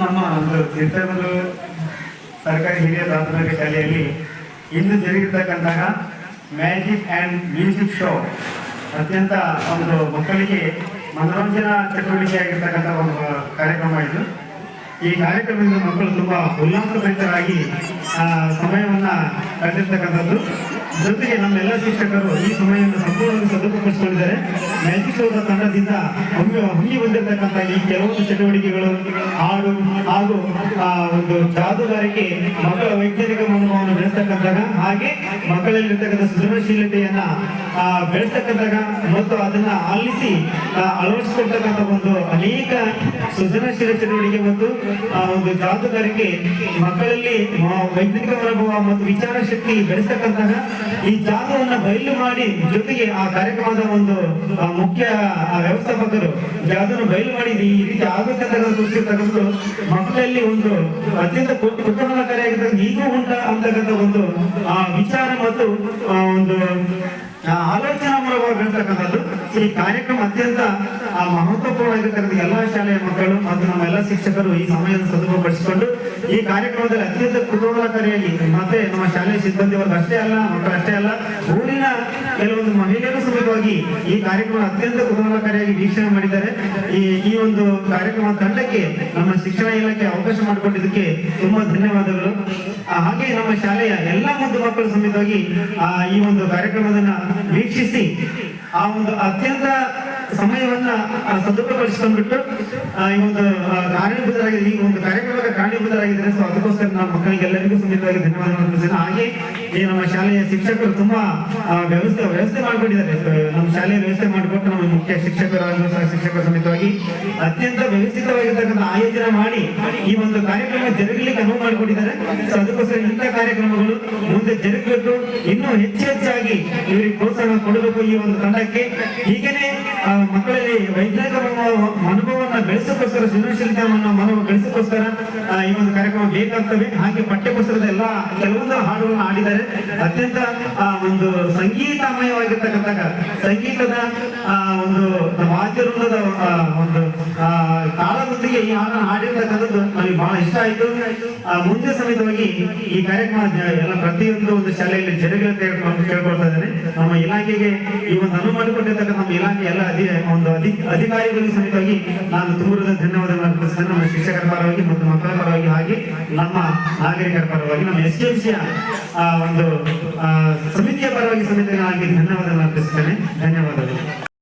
ನಮ್ಮ ಚಿತ್ರದುರ್ಗ ಸರ್ಕಾರಿ ಹಿರಿಯ ಪ್ರಾಥಮಿಕ ಶಾಲೆಯಲ್ಲಿ ಇಂದು ಜರುಗಿರ್ತಕ್ಕಂತಹ ಮ್ಯಾಜಿಕ್ ಆ್ಯಂಡ್ ಮ್ಯೂಸಿಕ್ ಶೋ. ಅತ್ಯಂತ ಒಂದು ಮಕ್ಕಳಿಗೆ ಮನೋರಂಜನಾ ಚಟುವಟಿಕೆ ಆಗಿರ್ತಕ್ಕಂಥ ಒಂದು ಕಾರ್ಯಕ್ರಮ ಇದು. ಈ ಕಾರ್ಯಕ್ರಮದಿಂದ ಮಕ್ಕಳು ತುಂಬ ಉಲ್ಲಾಸಭರಿತರಾಗಿ ಸಮಯವನ್ನ ಕಳೆದಿರ್ತಕ್ಕಂಥದ್ದು. ಜೊತೆಗೆ ನಮ್ಮೆಲ್ಲ ಶಿಕ್ಷಕರು ಈ ಸಮಯವನ್ನು ಸಂಪೂರ್ಣವಾಗಿ ಸದುಪಡಿಸಿಕೊಂಡಿದ್ದಾರೆ ಮ್ಯಾಜಿಕ್ ಶೋದ ತಂಡದಿಂದ ಹಮ್ಮಿ ಹಮ್ಮಿ ಬಂದಿರತಕ್ಕಂಥ ಈ ಕೆಲವೊಂದು ಚಟುವಟಿಕೆಗಳು ಹಾಡು ಹಾಗೂ ಆ, ಒಂದು ಜಾದುಗಾರಿಕೆ ಮಕ್ಕಳ ವೈಜ್ಞಾನಿಕ ಮನೋಭಾವವನ್ನು ಬೆಳೆಸ್ತಕ್ಕಂಥಾಗ ಹಾಗೆ ಮಕ್ಕಳಲ್ಲಿರ್ತಕ್ಕಂಥ ಸೃಜನಶೀಲತೆಯನ್ನ ಆ, ಬೆಳೆಸ್ತಕ್ಕಂಥಾಗ ಮತ್ತು ಅದನ್ನ ಆಲಿಸಿ ಅಳವಡಿಸಿಕೊಳ್ತಕ್ಕಂಥ ಒಂದು ಅನೇಕ ಸೃಜನಶೀಲ ಚಟುವಟಿಕೆ ಮತ್ತು ಆ, ಒಂದು ಜಾದುಗಾರಿಕೆ ಮಕ್ಕಳಲ್ಲಿ ವೈಜ್ಞಾನಿಕ ಮನೋಭಾವ ಮತ್ತು ವಿಚಾರ ಶಕ್ತಿ ಬೆಳೆಸ್ತಕ್ಕಂತಹ ಈ ಜಾಗವನ್ನು ಬಯಲು ಮಾಡಿ ಜೊತೆಗೆ ಆ ಕಾರ್ಯಕ್ರಮದ ಒಂದು ಮುಖ್ಯ ವ್ಯವಸ್ಥಾಪಕರು ಜಾಗವನ್ನು ಬಯಲು ಮಾಡಿ ಈ ರೀತಿ ಆಗಬೇಕಂತ ತಗೊಂಡು ಮಕ್ಕಳಲ್ಲಿ ಒಂದು ಅತ್ಯಂತ ಕು- ಕುತೂಹಲಕಾರಿಯಾಗಿರ್ತಕ್ಕಂಥ ಈಗೂ ಉಂಟ ಅಂತಕ್ಕಂಥ ಒಂದು ಆ ವಿಚಾರ ಮತ್ತು ಒಂದು ಆಲೋಚನಾ ಮೂಲಕವಾಗಿರ್ತಕ್ಕಂಥದ್ದು. ಈ ಕಾರ್ಯಕ್ರಮ ಅತ್ಯಂತ ಆ, ಇರತಕ್ಕಂಥ ಎಲ್ಲಾ ಶಾಲೆಯ ಮಕ್ಕಳು ಎಲ್ಲ ಶಿಕ್ಷಕರು ಈ ಸಮಯವನ್ನು ಸದುಪಡಿಸಿಕೊಂಡು ಈ ಕಾರ್ಯಕ್ರಮದಲ್ಲಿ ಅತ್ಯಂತ ಕುತೂಹಲಕಾರಿಯಾಗಿ ಮತ್ತೆ ನಮ್ಮ ಶಾಲೆಯ ಸಿಬ್ಬಂದಿ ವರ್ಗ ಅಷ್ಟೇ ಅಲ್ಲ ಮಕ್ಕಳು ಅಷ್ಟೇ ಅಲ್ಲ ಊರಿನ ಕೆಲವೊಂದು ಮಹಿಳೆಯರು ಸಮೇತವಾಗಿ ಈ ಕಾರ್ಯಕ್ರಮ ಅತ್ಯಂತ ಕುತೂಹಲಕಾರಿಯಾಗಿ ವೀಕ್ಷಣೆ ಮಾಡಿದ್ದಾರೆ. ಈ ಈ ಒಂದು ಕಾರ್ಯಕ್ರಮ ತಂಡಕ್ಕೆ ನಮ್ಮ ಶಿಕ್ಷಣ ಇಲಾಖೆ ಅವಕಾಶ ಮಾಡಿಕೊಟ್ಟಿದ್ದಕ್ಕೆ ತುಂಬಾ ಧನ್ಯವಾದಗಳು. ಹಾಗೆ ನಮ್ಮ ಶಾಲೆಯ ಎಲ್ಲ ಒಂದು ಮಕ್ಕಳು ಸಮೇತವಾಗಿ ಆ, ಈ ಒಂದು ಕಾರ್ಯಕ್ರಮದನ್ನ ವೀಕ್ಷಿಸಿ ಆ ಒಂದು ಅತ್ಯಂತ ಸಮಯವನ್ನ ಸದುಪಯೋಗಪಡಿಸಿಕೊಂಡ್ಬಿಟ್ಟು ಈ ಒಂದು ಕಾರಣೀಭೂತರಾಗಿದೆ ಈ ಒಂದು ಕಾರ್ಯಕ್ರಮಕ್ಕೆ ಕಾರಣೀಭೂತರಾಗಿದ್ದಾರೆ ಸೊ ಅದಕ್ಕೋಸ್ಕರ ನಮ್ಮ ಮಕ್ಕಳಿಗೆಲ್ಲರಿಗೂ ಸುಂದರವಾಗಿ ಧನ್ಯವಾದಗಳನ್ನು ತಿಳಿಸ್ತೇನೆ ಹಾಗೆ ಈ ನಮ್ಮ ಶಾಲೆಯ ಶಿಕ್ಷಕರು ತುಂಬಾ ವ್ಯವಸ್ಥೆ ವ್ಯವಸ್ಥೆ ಮಾಡಿಕೊಂಡಿದ್ದಾರೆ ನಮ್ಮ ಶಾಲೆಯ ವ್ಯವಸ್ಥೆ ಮಾಡಿಕೊಟ್ಟು ನಮ್ಮ ಈ ಒಂದು ಕಾರ್ಯಕ್ರಮ ಜರುಗಲಿಕ್ಕೆ ಅನುವು ಮಾಡಿಕೊಟ್ಟಿದ್ದಾರೆ. ಸೊ ಅದಕ್ಕೋಸ್ಕರ ಇಂಥ ಕಾರ್ಯಕ್ರಮಗಳು ಮುಂದೆ ಜರುಗಬೇಕು. ಇನ್ನೂ ಹೆಚ್ಚು ಹೆಚ್ಚಾಗಿ ಇವರಿಗೆ ಪ್ರೋತ್ಸಾಹ ಕೊಡಬೇಕು ಈ ಒಂದು ತಂಡಕ್ಕೆ. ಹೀಗೇನೆ ಮಕ್ಕಳಲ್ಲಿ ವೈಜ್ಞಾನಿಕ ಅನುಭವವನ್ನು ಬೆಳೆಸೋಕ್ಕೋಸ್ಕರ ಸೃಜನಶೀಲತೆಯನ್ನು ಮನೋ ಬೆಳೆಸೋಕ್ಕೋಸ್ಕರ ಈ ಒಂದು ಕಾರ್ಯಕ್ರಮ ಬೇಕಾಗ್ತವೆ. ಹಾಗೆ ಪಠ್ಯಪುಸ್ತಕದ ಎಲ್ಲ ಕೆಲವೊಂದು ಹಾಡುಗಳನ್ನು ಆಡಿದ್ದಾರೆ ಅತ್ಯಂತ ಒಂದು ಸಂಗೀತಮಯವಾಗಿರ್ತಕ್ಕಂಥ ಸಂಗೀತದ ಒಂದು ಆ, ಒಂದು ಆ, ತಾಳದೊಂದಿಗೆ ಈ ಹಾಡನ್ನು ಹಾಡಿರ್ತಕ್ಕಂಥದ್ದು ಬಹಳ ಇಷ್ಟ ಆಯಿತು. ಮುಂದೆ ಸಮೇತವಾಗಿ ಈ ಕಾರ್ಯಕ್ರಮ ಎಲ್ಲ ಪ್ರತಿಯೊಂದು ಒಂದು ಶಾಲೆಯಲ್ಲಿ ಹೇಳ್ಕೊಂಡು ಕೇಳ್ಕೊಳ್ತಾ ಇದ್ದೇನೆ ನಮ್ಮ ಇಲಾಖೆಗೆ ಈ ಒಂದು ಅನುವು ಮಾಡಿಕೊಟ್ಟಿರ್ತಕ್ಕಂಥ ನಮ್ಮ ಇಲಾಖೆ ಎಲ್ಲ ಅಧಿ ಒಂದು ಅಧಿ ಅಧಿಕಾರಿಗಳಿಗೆ ಸಮೇತವಾಗಿ ನಾನು ದೂರದ ಧನ್ಯವಾದಗಳನ್ನು ಅರ್ಪಿಸ್ತೇನೆ ನಮ್ಮ ಶಿಕ್ಷಕರ ಪರವಾಗಿ ಮತ್ತು ಮಕ್ಕಳ ಪರವಾಗಿ ಹಾಗೆ ನಮ್ಮ ನಾಗರಿಕರ ಪರವಾಗಿ ನಮ್ಮ ಎಸ್ ಡಿ ಎಂ ಸಿಯ ಒಂದು ಆ, ಸಮಿತಿಯ ಪರವಾಗಿ ಸಮೇತ ನಾನು ಧನ್ಯವಾದಗಳನ್ನು ಅರ್ಪಿಸ್ತೇನೆ ಧನ್ಯವಾದಗಳು.